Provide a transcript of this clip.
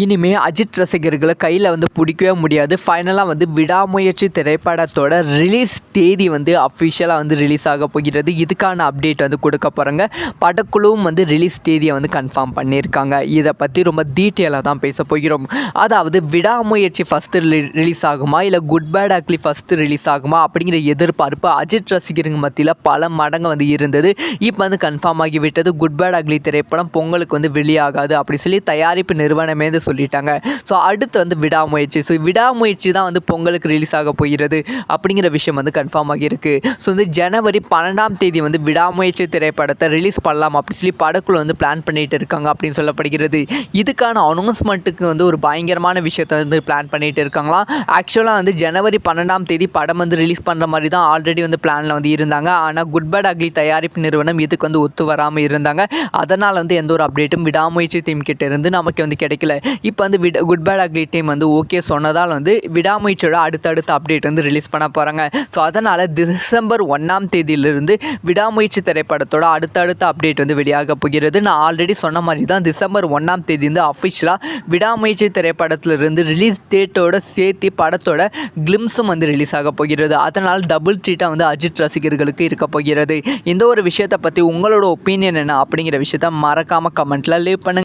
இனிமே அஜித் ரசிகர்களை கையில் வந்து பிடிக்கவே முடியாது. ஃபைனலாக வந்து விடாமுயற்சி திரைப்படத்தோட ரிலீஸ் தேதி வந்து அஃபிஷியலாக வந்து ரிலீஸ் ஆக போகிறது. இதுக்கான அப்டேட் வந்து கொடுக்க போகிறாங்க படக்குழுவும் வந்து ரிலீஸ் தேதியை வந்து கன்ஃபார்ம் பண்ணியிருக்காங்க. இதை பற்றி ரொம்ப டீட்டெயிலாக தான் பேச போகிறோம். அதாவது விடாமுயற்சி ஃபஸ்ட்டு ரிலீஸ் ஆகுமா? இல்லை good bad ugly first release ஆகுமா? அப்படிங்கிற எதிர்பார்ப்பு அஜித் ரசிகருங்க மத்தியில் பல மடங்கு வந்து இருந்தது. இப்போ வந்து கன்ஃபார்ம் ஆகிவிட்டது. குட் பேட் அக்லி திரைப்படம் பொங்கலுக்கு வந்து வெளியாகாது. அப்படி சொல்லி தயாரிப்பு நிறுவனமே வந்து சொல்லிட்டாங்க. ஸோ அடுத்து வந்து விடாமுயற்சி. ஸோ விடாமுயற்சி தான் வந்து பொங்கலுக்கு ரிலீஸ் ஆக போகிறது அப்படிங்கிற விஷயம் வந்து கன்ஃபார்ம் ஆகியிருக்கு. ஸோ வந்து ஜனவரி பன்னெண்டாம் தேதி வந்து விடாமுயற்சி திரைப்படத்தை ரிலீஸ் பண்ணலாம் அப்படின்னு சொல்லி படக்குழு வந்து பிளான் பண்ணிட்டு இருக்காங்க அப்படின்னு சொல்லப்படுகிறது. இதுக்கான அனௌன்ஸ்மெண்ட்டுக்கு வந்து ஒரு பயங்கரமான விஷயத்தை வந்து பிளான் பண்ணிட்டு இருக்காங்களாம் ஆக்சுவலாக வந்து ஜனவரி பன்னெண்டாம் தேதி படம் வந்து ரிலீஸ் பண்ணுற மாதிரி தான் ஆல்ரெடி வந்து பிளானில் வந்து இருந்தாங்க. ஆனால் குட் பேட் அக்லி தயாரிப்பு நிறுவனம் இதுக்கு வந்து ஒத்து வராமல் இருந்தாங்க. அதனால் வந்து எந்த ஒரு அப்டேட்டும் விடாமுயற்சி தீம் கிட்ட இருந்து நமக்கு வந்து கிடைக்கல. இப்போ வந்து விட குட் பேட் அக்லி டீம் வந்து ஓகே சொன்னதால் வந்து விடாமுயற்சியோட அடுத்தடுத்த அப்டேட் வந்து ரிலீஸ் பண்ண போகிறாங்க ஸோ அதனால் டிசம்பர் ஒன்றாம் தேதியிலிருந்து விடாமுயற்சி திரைப்படத்தோட அடுத்தடுத்த அப்டேட் வந்து வெளியாக போகிறது. நான் ஆல்ரெடி சொன்ன மாதிரி தான் டிசம்பர் ஒன்றாம் தேதி வந்து அஃபிஷியலாக விடாமுயற்சி திரைப்படத்திலிருந்து ரிலீஸ் டேட்டோட சேர்த்து படத்தோட கிளிம்ஸும் வந்து ரிலீஸ் ஆக போகிறது. அதனால் டபுள் ட்ரீட்டாக வந்து அஜித் ரசிகர்களுக்கு இருக்க போகிறது. இந்த ஒரு விஷயத்தை பற்றி உங்களோட ஒப்பீனியன் என்ன அப்படிங்கிற விஷயத்த மறக்காமல் கமெண்ட்டில் லீவ் பண்ணுங்கள்